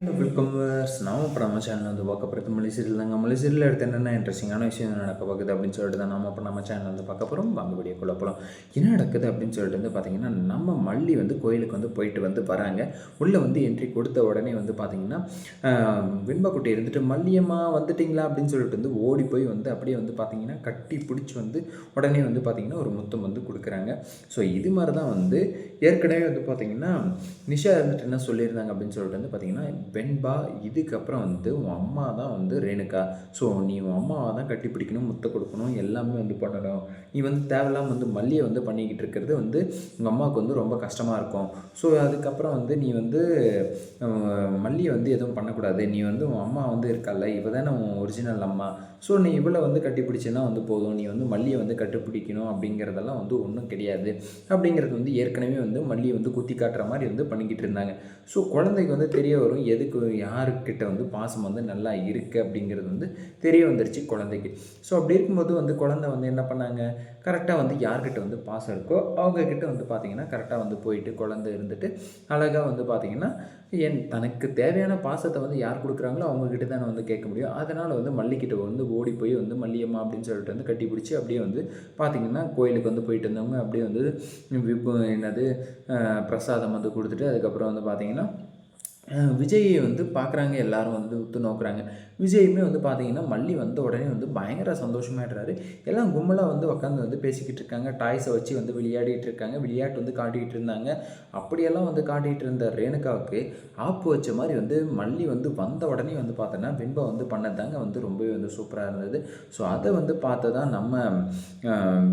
Welcome நாம இப்போ நம்ம சேனல் வந்து பார்க்க போகிறது மொழி சீரியல் தாங்க. மொழி சீரியல் எடுத்து என்னென்ன இன்ட்ரெஸ்டிங்கான விஷயம் நடக்க பார்க்குது அப்படின்னு சொல்லிட்டு தான் நம்ம இப்போ நம்ம சேனல் வந்து பார்க்க போகிறோம் வாங்க வீடியோ என்ன நடக்குது அப்படின்னு சொல்லிட்டு வந்து பார்த்தீங்கன்னா நம்ம மல்லி வந்து கோயிலுக்கு வந்து போயிட்டு வந்து வராங்க. உள்ளே வந்து என்ட்ரி கொடுத்த உடனே வந்து பார்த்தீங்கன்னா வெண்பாக்குட்டி இருந்துட்டு மல்லியம்மா வந்துட்டிங்களா? அப்படின்னு சொல்லிட்டு வந்து ஓடி போய் வந்து அப்படியே வந்து பார்த்தீங்கன்னா கட்டி பிடிச்சி வந்து உடனே வந்து பார்த்தீங்கன்னா ஒரு முத்தம் வந்து கொடுக்குறாங்க. ஸோ இது மாதிரி தான் வந்து ஏற்கனவே வந்து பார்த்தீங்கன்னா நிஷா இருந்துட்டு என்ன சொல்லியிருந்தாங்க அப்படின்னு சொல்லிட்டு வந்து பார்த்தீங்கன்னா வெண்பா இதுக்கப்புறம் வந்து உன் அம்மா தான் வந்து ரேணுகா. ஸோ நீ உன் அம்மாவை தான் கட்டி பிடிக்கணும் முத்த கொடுக்கணும் எல்லாமே வந்து பண்ணணும். நீ வந்து தேவையில்லாமல் வந்து மல்லியை வந்து பண்ணிக்கிட்டு இருக்கிறது வந்து உங்கள் அம்மாவுக்கு வந்து ரொம்ப கஷ்டமாக இருக்கும். ஸோ அதுக்கப்புறம் வந்து நீ வந்து மல்லியை வந்து எதுவும் பண்ணக்கூடாது. நீ வந்து உன் அம்மா வந்து இருக்கல்ல இவ தானே உன் ஒரிஜினல் அம்மா. ஸோ நீ இவ்வளோ வந்து கட்டிப்பிடிச்சேன்னா வந்து போதும். நீ வந்து மல்லியை வந்து கட்டுப்பிடிக்கணும் அப்படிங்கிறதெல்லாம் வந்து ஒன்றும் கிடையாது. அப்படிங்கிறது வந்து ஏற்கனவே வந்து மல்லியை வந்து குத்தி காட்டுற மாதிரி வந்து பண்ணிக்கிட்டு இருந்தாங்க. ஸோ குழந்தைக்கு வந்து தெரிய வரும் எதுக்கு யாருக்கிட்ட வந்து பாசம் வந்து நல்லா இருக்குது அப்படிங்கிறது வந்து தெரிய வந்துருச்சு குழந்தைக்கு. ஸோ அப்படி இருக்கும்போது வந்து குழந்தை வந்து என்ன பண்ணாங்க? கரெக்டாக வந்து யார்கிட்ட வந்து பாசம் இருக்கோ அவங்கக்கிட்ட வந்து பார்த்திங்கன்னா கரெக்டாக வந்து போயிட்டு குழந்தை இருந்துட்டு அழகாக வந்து பார்த்திங்கன்னா என் தனக்கு தேவையான பாசத்தை வந்து யார் கொடுக்குறாங்களோ அவங்கக்கிட்ட தான் வந்து கேட்க முடியும். அதனால் வந்து மல்லிக்கிட்ட வந்து ஓடி போய் வந்து மல்லியம்மா அப்படின்னு சொல்லிட்டு வந்து கட்டி பிடிச்சி அப்படியே வந்து பார்த்திங்கன்னா கோயிலுக்கு வந்து போயிட்டு இருந்தவங்க அப்படியே வந்து விபு என்னது பிரசாதம் வந்து கொடுத்துட்டு அதுக்கப்புறம் வந்து பார்த்திங்கன்னா விஜயை வந்து பார்க்குறாங்க எல்லாரும் வந்து உத்து நோக்குறாங்க. விஜயுமே வந்து பார்த்தீங்கன்னா மல்லி வந்த உடனே வந்து பயங்கர சந்தோஷமாகிடுறாரு எல்லாம் கும்பலாக வந்து உட்காந்து வந்து பேசிக்கிட்டு இருக்காங்க. டாய்ஸை வச்சு வந்து விளையாடிட்டு இருக்காங்க. விளையாட்டு வந்து காட்டிக்கிட்டு இருந்தாங்க. அப்படியெல்லாம் வந்து காட்டிகிட்டு இருந்த ரேணுகாவுக்கு ஆப்பு வச்ச மாதிரி வந்து மல்லி வந்து வந்த உடனே வந்து பார்த்தோன்னா வெண்பா வந்து பண்ணதாங்க வந்து ரொம்பவே வந்து சூப்பராக இருந்தது. ஸோ அதை வந்து பார்த்து தான் நம்ம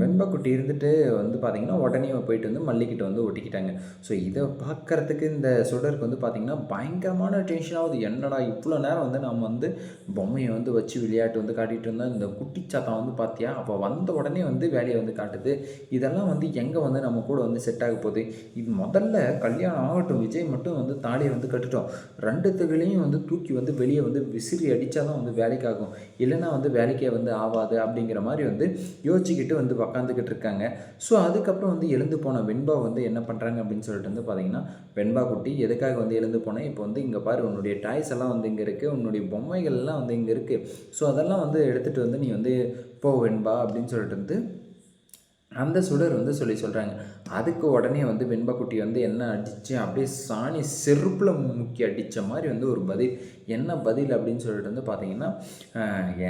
வெண்பக்குட்டி இருந்துட்டு வந்து பார்த்தீங்கன்னா உடனே போயிட்டு வந்து மல்லிக்கிட்ட வந்து ஒட்டிக்கிட்டாங்க. ஸோ இதை பார்க்கறதுக்கு இந்த சுடருக்கு வந்து பார்த்தீங்கன்னா பயங்கரமான டென்ஷனாகுது என்னடா இவ்வளோ நேரம் வந்து நம்ம வந்து பொம்மையை வந்து வச்சு விளையாட்டு வந்து காட்டிகிட்டு இருந்தோம் இந்த குட்டி சாத்தா வந்து பார்த்தியா அப்போ வந்த உடனே வந்து வேலையை வந்து காட்டுது. இதெல்லாம் வந்து எங்கே வந்து நம்ம கூட வந்து செட் ஆக போகுது? இது முதல்ல கல்யாணம் ஆகட்டும் விஜய் மட்டும் வந்து தாலியை வந்து கட்டுட்டோம். ரெண்டுத்துகளையும் வந்து தூக்கி வந்து வெளியே வந்து விசிறி அடித்தா தான் வந்து வேலைக்கு ஆகும் இல்லைன்னா வந்து வேலைக்கே வந்து ஆகாது அப்படிங்கிற மாதிரி வந்து யோசிச்சுக்கிட்டு வந்து உக்காந்துக்கிட்டு இருக்காங்க. ஸோ அதுக்கப்புறம் வந்து எழுந்து போன வெண்பா வந்து என்ன பண்ணுறாங்க அப்படின்னு சொல்லிட்டு வந்து பார்த்தீங்கன்னா வெண்பா குட்டி எதுக்காக வந்து எழுந்து போனேன்? இப்போ வந்து இங்கே பாரு உன்னுடைய டாய்ஸ் எல்லாம் வந்து இங்கே இருக்குது உன்னுடைய பொம்மைகள் எல்லாம் வந்து இங்கே இருக்குது ஸோ அதெல்லாம் வந்து எடுத்துகிட்டு வந்து நீ வந்து போவேன்பா அப்படின்னு சொல்லிட்டு வந்து அந்த சுடர் வந்து சொல்லி சொல்கிறாங்க அதுக்கு உடனே வந்து வெண்பக்குட்டி வந்து என்ன அடிச்சு அப்படியே சாணி செருப்பில் முக்கி அடித்த மாதிரி வந்து ஒரு பதில். என்ன பதில் அப்படின்னு சொல்லிட்டு வந்து பார்த்தீங்கன்னா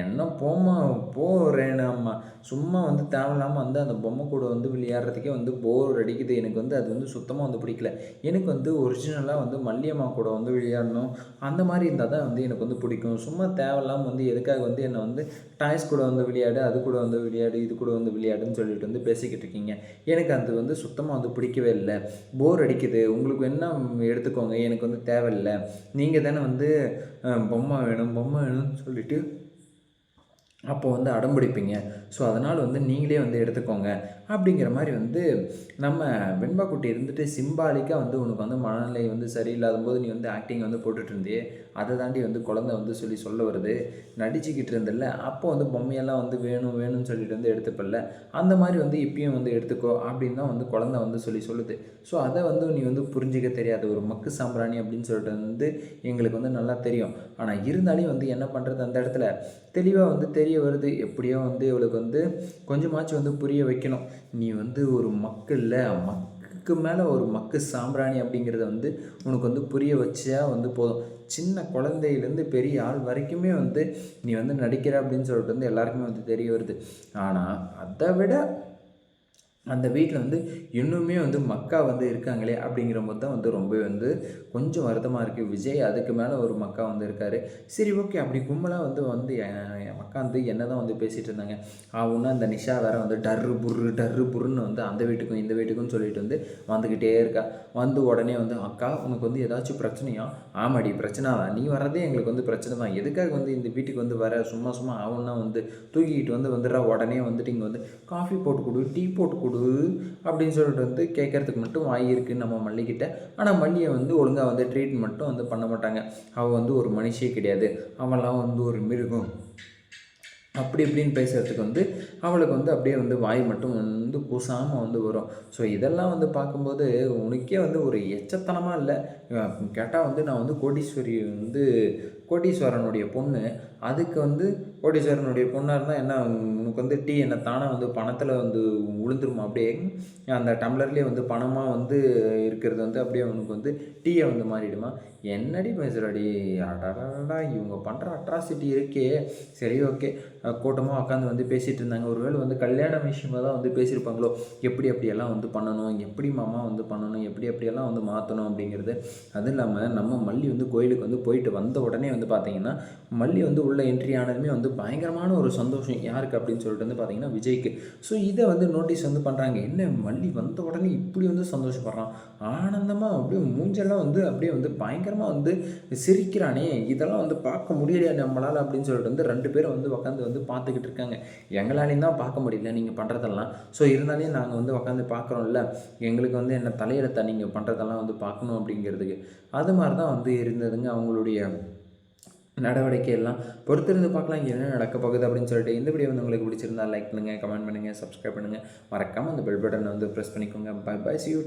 என்ன போமா போகிறேனாம்மா சும்மா வந்து தேவையில்லாமல் வந்து அந்த பொம்மை கூட வந்து விளையாடுறதுக்கே வந்து போர் அடிக்குது. எனக்கு வந்து அது வந்து சுத்தமாக வந்து பிடிக்கல. எனக்கு வந்து ஒரிஜினலாக வந்து மல்லியம்மா கூட வந்து விளையாடணும். அந்த மாதிரி இருந்தால் தான் வந்து எனக்கு வந்து பிடிக்கும். சும்மா தேவையில்லாமல் வந்து எதுக்காக வந்து என்னை வந்து டாய்ஸ் கூட வந்து விளையாடு அது கூட வந்து விளையாடு இது கூட வந்து விளையாடுன்னு சொல்லிட்டு வந்து பேசிக்கிட்டு இருக்கீங்க. எனக்கு அது வந்து சுத்தமாக வந்து பிடிக்கவே இல்லை. போர் அடிக்குது. உங்களுக்கு என்ன எடுத்துக்கோங்க. எனக்கு வந்து தேவையில்லை. நீங்கள் தானே வந்து பொம்மை வேணும் பொம்மை வேணும்னு சொல்லிவிட்டு அப்போது வந்து அடம்பிடிப்பீங்க. ஸோ அதனால் வந்து நீங்களே வந்து எடுத்துக்கோங்க. அப்படிங்கிற மாதிரி வந்து நம்ம வெண்பா குட்டி இருந்துட்டு சிம்பாலிக்காக வந்து உனக்கு வந்து மனநிலை வந்து சரியில்லாத போது நீ வந்து ஆக்டிங் வந்து போட்டுட்டு அதை தாண்டி வந்து குழந்தை வந்து சொல்லி சொல்ல வருது. நடிச்சுக்கிட்டு இருந்தில்ல அப்போ வந்து பொம்மையெல்லாம் வந்து வேணும் வேணும்னு சொல்லிட்டு வந்து எடுத்துப்பல்ல. அந்த மாதிரி வந்து இப்பயும் வந்து எடுத்துக்கோ அப்படின்னு தான் வந்து குழந்தை வந்து சொல்லி சொல்லுது. ஸோ அதை வந்து நீ வந்து புரிஞ்சிக்க தெரியாது ஒரு மக்கு சாம்பிராணி அப்படின்னு சொல்லிட்டு வந்து எங்களுக்கு வந்து நல்லா தெரியும். ஆனால் இருந்தாலும் வந்து என்ன பண்ணுறது அந்த இடத்துல? தெளிவாக வந்து தெரிய வருது. எப்படியோ வந்து இவளுக்கு வந்து கொஞ்சமாச்சும் வந்து புரிய வைக்கணும். நீ வந்து ஒரு மக்கள்ல மக்குக்கு மேலே ஒரு மக்கு சாம்பிராணி அப்படிங்கிறத வந்து உனக்கு வந்து புரிய வச்சா வந்து போதும். சின்ன குழந்தையிலேருந்து பெரிய ஆள் வரைக்குமே வந்து நீ வந்து நடிக்கிற அப்படின்னு சொல்லிட்டு வந்து எல்லாருக்குமே வந்து தெரிய வருது. ஆனால் அதை விட அந்த வீட்டில் வந்து இன்னுமே வந்து மக்கா வந்து இருக்காங்களே அப்படிங்கிற போது தான் வந்து ரொம்ப வந்து கொஞ்சம் வருத்தமாக இருக்குது விஜய் அதுக்கு மேலே ஒரு மக்கா வந்து இருக்கார். சரி ஓகே. அப்படி கும்பலாக வந்து வந்து என் என் மக்கா வந்து என்ன தான் வந்து பேசிகிட்டு இருந்தாங்க? அவனா அந்த நிஷா வேற வந்து டர்ரு புர்ரு டர்ரு புர்ருன்னு வந்து அந்த வீட்டுக்கும் இந்த வீட்டுக்கும் சொல்லிட்டு வந்து வந்துக்கிட்டே இருக்கா. வந்து உடனே வந்து அக்கா உனக்கு வந்து ஏதாச்சும் பிரச்சனையா? ஆமாடி பிரச்சனை தான். நீ வர்றதே எங்களுக்கு வந்து பிரச்சனை தான். எதுக்காக வந்து இந்த வீட்டுக்கு வந்து வர? சும்மா சும்மா அவனா வந்து தூக்கிக்கிட்டு வந்து வந்துடுறா. உடனே வந்துட்டு இங்கே வந்து காஃபி போட்டு கொடு டீ போட்டு கொடு அப்படின்னு சொல்லிட்டு வந்து கேட்கறதுக்கு மட்டும் வாய் இருக்குது நம்ம மல்லிக்கிட்ட. ஆனால் மல்லியை வந்து ஒழுங்காக வந்து ட்ரீட்மெண்ட்டும் வந்து பண்ண மாட்டாங்க. அவள் வந்து ஒரு மனுஷியே கிடையாது. அவெல்லாம் வந்து ஒரு மிருகம். அப்படி இப்படின்னு பேசுகிறதுக்கு வந்து அவளுக்கு வந்து அப்படியே வந்து வாய் மட்டும் வந்து கூசாமல் வந்து வரும். ஸோ இதெல்லாம் வந்து பார்க்கும்போது உனக்கே வந்து ஒரு எச்சத்தனமாக இல்லை. கேட்டால் வந்து நான் வந்து கோடீஸ்வரி வந்து கோடீஸ்வரனுடைய பொண்ணு. அதுக்கு வந்து கோடீஸ்வரனுடைய பொண்ணாக இருந்தால் என்ன உனக்கு வந்து டீ என்ன தானாக வந்து பணத்தில் வந்து உளுந்துருமா? அப்படியே அந்த டம்ளர்லேயே வந்து பணமாக வந்து இருக்கிறது வந்து அப்படியே உனக்கு வந்து டீயை வந்து மாறிடுமா? என்னடி பேசுகிறாடி அடடா இவங்க பண்ணுற அட்ராசிட்டி இருக்கே. சரி ஓகே. கூட்டமாக உட்காந்து வந்து பேசிகிட்டு இருந்தாங்க. ஒருவேளை வந்து கல்யாண விஷயமா தான் வந்து பேசியிருப்பாங்களோ? எப்படி அப்படியெல்லாம் வந்து பண்ணணும்? எப்படி மாமா வந்து பண்ணணும்? எப்படி அப்படியெல்லாம் வந்து மாற்றணும் அப்படிங்கிறது. அதுவும் இல்லாமல் நம்ம மல்லி வந்து கோயிலுக்கு வந்து போயிட்டு வந்த உடனே வந்து பார்த்தீங்கன்னா மல்லி வந்து உள்ள என்ட்ரி ஆனதுமே வந்து பயங்கரமான ஒரு சந்தோஷம். யாருக்கு அப்படின்னு சொல்லிட்டு வந்து பார்த்தீங்கன்னா விஜய்க்கு. ஸோ இதை வந்து நோட்டீஸ் வந்து பண்ணுறாங்க என்ன மல்லி வந்த உடனே இப்படி வந்து சந்தோஷப்படுறான். ஆனந்தமாக அப்படியே மூஞ்செல்லாம் வந்து அப்படியே வந்து பயங்கரமாக வந்து சிரிக்கிறானே. இதெல்லாம் வந்து பார்க்க முடியலையா நம்மளால் அப்படின்னு சொல்லிட்டு வந்து ரெண்டு பேரும் வந்து உட்காந்து வந்து பார்த்துக்கிட்டு இருக்காங்க. எங்களாலையும் தான் பார்க்க முடியல நீங்கள் பண்ணுறதெல்லாம் ஸோ இருந்தாலையும் நாங்கள் வந்து உட்காந்து பார்க்குறோம்ல. எங்களுக்கு வந்து என்ன தலையிடத்தை நீங்கள் பண்ணுறதெல்லாம் வந்து பார்க்கணும் அப்படிங்கிறதுக்கு. அது மாதிரி தான் வந்து இருந்ததுங்க அவங்களுடைய நடவடிக்கை எல்லாம் பொறுத்திருந்து பார்க்கலாம். இங்கே என்ன நடக்க போகுது அப்படின்னு சொல்லிட்டு இந்த வீடியோ வந்து உங்களுக்கு பிடிச்சிருந்தா லைக் பண்ணுங்கள் கமெண்ட் பண்ணுங்கள் சப்ஸ்கிரைப் பண்ணுங்கள் மறக்காமல் அந்த பெல் பட்டனை வந்து ப்ரெஸ் பண்ணிக்கோங்க. By by C you